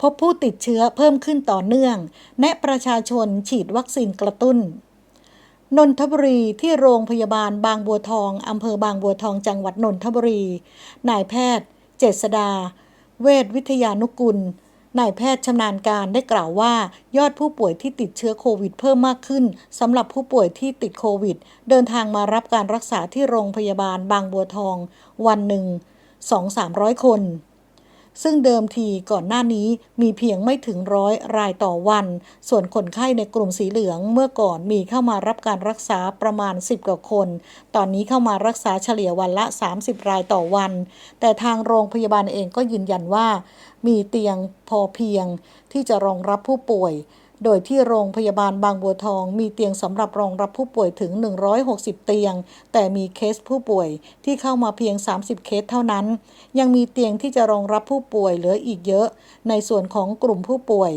พบผู้ติดเชื้อเพิ่มขึ้นต่อเนื่องแนะประชาชนฉีดวัคซีนกระตุ้น นนทบุรีที่โรงพยาบาลบางบัวทองอำเภอบางบัวทองจังหวัดนนทบุรี นายแพทย์ เจษดา เวชวิทยานุกุลนายแพทย์ชำนาญการได้กล่าวว่า ยอดผู้ป่วยที่ติดเชื้อโควิดเพิ่มมากขึ้นสำหรับผู้ป่วยที่ติดโควิด เดินทางมารับการรักษาที่โรงพยาบาลบางบัวทอง วันหนึ่ง 2-300 คน ซึ่งเดิมทีก่อนหน้านี้มีเพียงไม่ถึงร้อยรายต่อวัน ส่วนคนไข้ในกลุ่มสีเหลืองเมื่อก่อนมีเข้ามารับการรักษาประมาณ 10 กว่าคน ตอนนี้เข้ามารักษาเฉลี่ยวันละ 30 รายต่อวัน แต่ทางโรงพยาบาลเองก็ยืนยันว่า มีเตียงพอเพียงที่จะรองรับผู้ป่วย โดยที่โรงพยาบาลบางบัวทองมีเตียงสำหรับรองรับผู้ป่วยถึง 160 เตียง แต่มีเคสผู้ป่วยที่เข้ามาเพียง 30 เคสเท่านั้น ยังมีเตียงที่จะรองรับผู้ป่วยเหลืออีกเยอะ ในส่วนของกลุ่มผู้ป่วย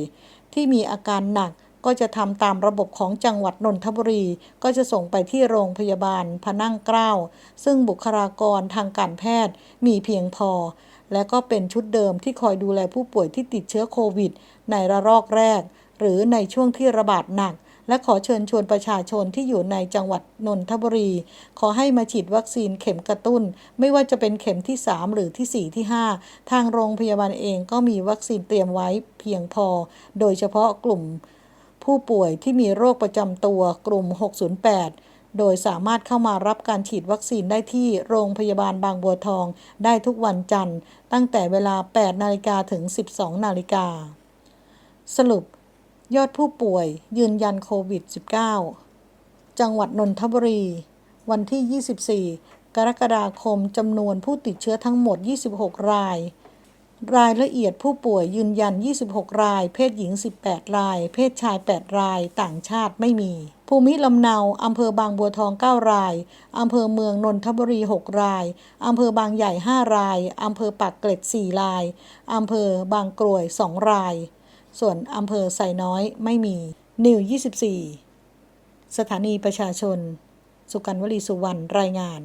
ที่มีอาการหนักก็จะทำตามระบบของจังหวัดนนทบุรี ก็จะส่งไปที่โรงพยาบาลพนั่งเกล้า ซึ่งบุคลากรทางการแพทย์มีเพียงพอ และก็เป็นชุดเดิมที่คอยดูแลผู้ป่วยที่ติดเชื้อโควิด ในระลอกแรก หรือในช่วงที่ระบาดหนัก และขอเชิญชวนประชาชนที่อยู่ในจังหวัดนนทบุรี ขอให้มาฉีดวัคซีนเข็มกระตุ้น ไม่ว่าจะเป็นเข็มที่ 3 หรือที่ 4 ที่ 5 ทางโรงพยาบาลเองก็มีวัคซีนเตรียมไว้เพียงพอ โดยเฉพาะกลุ่มผู้ป่วยที่มีโรคประจำตัวกลุ่ม 608โดยสามารถเข้ามารับการฉีดวัคซีนได้ที่โรงพยาบาลบางบัวทอง ได้ทุกวันจันทร์ ตั้งแต่เวลา 8 นาฬิกาถึง 12 นาฬิกา สรุป ยอดผู้ป่วยยืนยันโควิด -19 จังหวัดนนทบุรี วันที่ 24 กรกฎาคมจำนวนผู้ติดเชื้อทั้งหมด 26 ราย รายละเอียดผู้ป่วยยืนยัน 26 ราย เพศหญิง 18 ราย เพศชาย 8 ราย ต่างชาติไม่มี ภูมิลำเนาอำเภอบางบัวทอง 9 รายอำเภอเมืองนนทบุรี 6 รายอำเภอบางใหญ่ 5 รายอำเภอปากเกร็ด 4 รายอำเภอบางกรวย 2 ราย ส่วนอำเภอไซน้อยไม่มี นิว 24 สถานีประชาชน สุกันวลีสุวรรณรายงาน